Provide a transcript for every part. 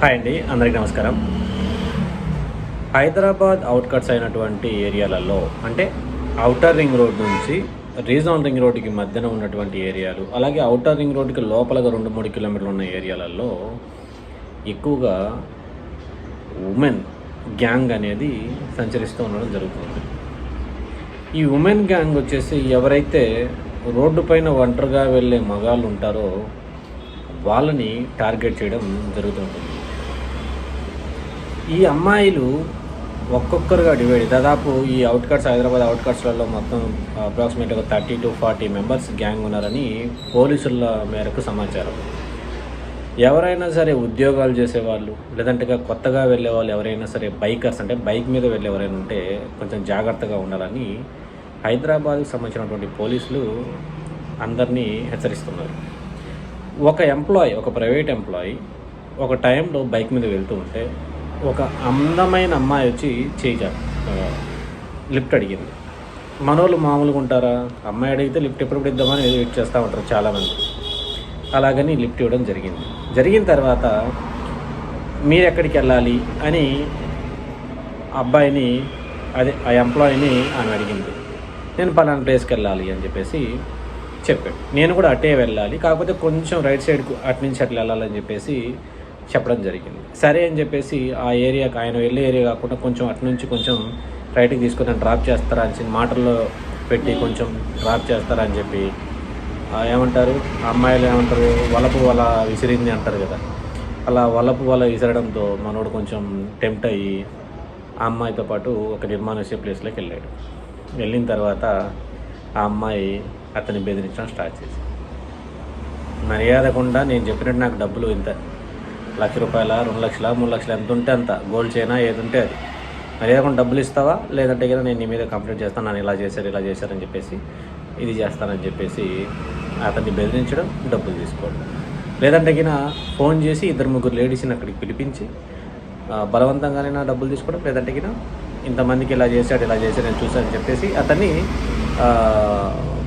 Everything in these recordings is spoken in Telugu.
హాయ్ అండి అందరికీ నమస్కారం. హైదరాబాద్ అవుట్కట్స్ అయినటువంటి ఏరియాలలో అంటే అవుటర్ రింగ్ రోడ్ నుంచి రీజనల్ రింగ్ రోడ్డుకి మధ్యన ఉన్నటువంటి ఏరియాలు అలాగే అవుటర్ రింగ్ రోడ్డుకి లోపలగా రెండు మూడు కిలోమీటర్లు ఉన్న ఏరియాలలో ఎక్కువగా ఉమెన్ గ్యాంగ్ అనేది సంచరిస్తూ ఉండడం జరుగుతుంది. ఈ ఉమెన్ గ్యాంగ్ వచ్చేసి ఎవరైతే రోడ్డు పైన ఒంటరిగా వెళ్ళే మగాళ్ళు ఉంటారో వాళ్ళని టార్గెట్ చేయడం జరుగుతుంటుంది ఈ అమ్మాయిలు ఒక్కొక్కరుగా డివైడ్ దాదాపు ఈ అవుట్కట్స్ హైదరాబాద్ అవుట్కట్స్లలో మొత్తం అప్రాక్సిమేట్గా thirty to forty members gang ఉన్నారని పోలీసుల మేరకు సమాచారం. ఎవరైనా సరే ఉద్యోగాలు చేసేవాళ్ళు లేదంటే కొత్తగా వెళ్ళే వాళ్ళు ఎవరైనా సరే బైకర్స్ అంటే బైక్ మీద వెళ్ళే ఎవరైనా ఉంటే కొంచెం జాగ్రత్తగా ఉండాలని హైదరాబాద్కి సంబంధించినటువంటి పోలీసులు అందరినీ హెచ్చరిస్తున్నారు. ఒక ఎంప్లాయీ ఒక ప్రైవేట్ ఎంప్లాయీ ఒక టైంలో బైక్ మీద వెళ్తూ ఉంటే ఒక అందమైన అమ్మాయి వచ్చి చేయ లిఫ్ట్ అడిగింది. మనోళ్ళు మామూలుగా ఉంటారా? అమ్మాయి అడిగితే లిఫ్ట్ ఎప్పుడెప్పుడు ఇద్దామని వెయిట్ చేస్తూ ఉంటారు చాలామంది. అలాగని లిఫ్ట్ ఇవ్వడం జరిగింది. జరిగిన తర్వాత మీరు ఎక్కడికి వెళ్ళాలి అని అబ్బాయిని అదే ఆ ఎంప్లాయీని ఆమె అడిగింది. నేను పలానా ప్లేస్కి వెళ్ళాలి అని చెప్పేసి చెప్పాడు. నేను కూడా అటే వెళ్ళాలి. కాకపోతే కొంచెం రైట్ సైడ్కు అటు నుంచి అట్లా వెళ్ళాలని చెప్పేసి చెప్పడం జరిగింది. సరే అని చెప్పేసి ఆ ఏరియాకి ఆయన వెళ్ళే ఏరియా కాకుండా కొంచెం అటు నుంచి కొంచెం రైట్కి తీసుకొని డ్రాప్ చేస్తారా అని చెప్పి మాటల్లో పెట్టి కొంచెం డ్రాప్ చేస్తారా అని చెప్పి ఏమంటారు అమ్మాయిలు ఏమంటారు వలపు వల విసిరింది అంటారు కదా. అలా వలపు వల విసరడంతో మనోడు కొంచెం టెంప్ట్ అయ్యి ఆ అమ్మాయితో పాటు ఒక నిర్మానుష్య ప్లేస్లోకి వెళ్ళాడు. వెళ్ళిన తర్వాత ఆ అమ్మాయి అతన్ని బెదిరించడం స్టార్ట్ చేసి మర్యాదకుండా నేను చెప్పినట్టు నాకు డబ్బులు ఇంత లక్ష రూపాయల రెండు లక్షల మూడు లక్షలు ఎంత ఉంటే అంత. గోల్డ్ చైనా ఏది ఉంటే అది. మర్యాదకుండా డబ్బులు ఇస్తావా? లేదంటే కదా నేను నీ మీద కంప్లైంట్ చేస్తాను నన్ను ఇలా చేశారు ఇలా చేశారని చెప్పేసి ఇది చేస్తానని చెప్పేసి అతన్ని బెదిరించడం డబ్బులు తీసుకోవడం. లేదంటే గిన ఫోన్ చేసి ఇద్దరు ముగ్గురు లేడీస్ని అక్కడికి పిలిపించి బలవంతంగానైనా డబ్బులు తీసుకోవడం లేదంటే గిన ఇంతమందికి ఇలా చేశాడు ఇలా చేశాడు నేను చూశానని చెప్పేసి అతన్ని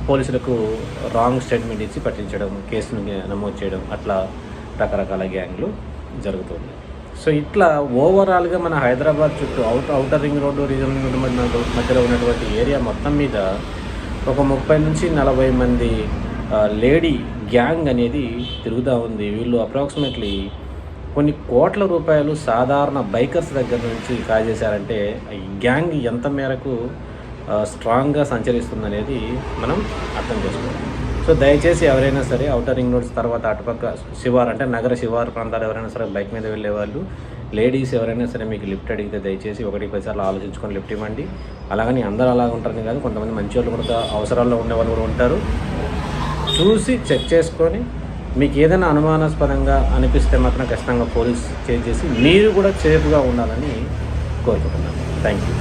పోలీసులకు రాంగ్ స్టేట్మెంట్ ఇచ్చి పట్టించడం కేసును నమోదు చేయడం అట్లా రకరకాల గ్యాంగ్లు. జరుగుతుంది. సో ఇట్లా ఓవరాల్గా మన హైదరాబాద్ చుట్టూ out outer ring road regional ring road మధ్యలో ఉన్నటువంటి ఏరియా మొత్తం మీద ఒక ముప్పై నుంచి నలభై మంది లేడీ గ్యాంగ్ అనేది తిరుగుతూ ఉంది. వీళ్ళు అప్రాక్సిమేట్లీ కొన్ని కోట్ల రూపాయలు సాధారణ బైకర్స్ దగ్గర నుంచి కాజేశారంటే ఈ గ్యాంగ్ ఎంత మేరకు స్ట్రాంగ్గా సంచరిస్తుందనేది మనం అర్థం చేసుకోవాలి. సో దయచేసి ఎవరైనా సరే అవుటర్ రింగ్ రోడ్స్ తర్వాత అటుపక్క శివార్ అంటే నగర శివార్ ప్రాంతాలు ఎవరైనా సరే బైక్ మీద వెళ్ళే వాళ్ళు లేడీస్ ఎవరైనా సరే మీకు లిఫ్ట్ అడిగితే దయచేసి ఒకటి పదిసార్లు ఆలోచించుకొని లిఫ్ట్ ఇవ్వండి. అలాగని అందరూ అలా ఉంటారని కాదు కొంతమంది మంచి వాళ్ళు కూడా అవసరాల్లో ఉండే వాళ్ళు కూడా ఉంటారు. చూసి చెక్ చేసుకొని మీకు ఏదైనా అనుమానాస్పదంగా అనిపిస్తే మాత్రం ఖచ్చితంగా పోలీస్ చేసి మీరు కూడా సేఫ్గా ఉండాలని కోరుకుంటున్నాను. Thank you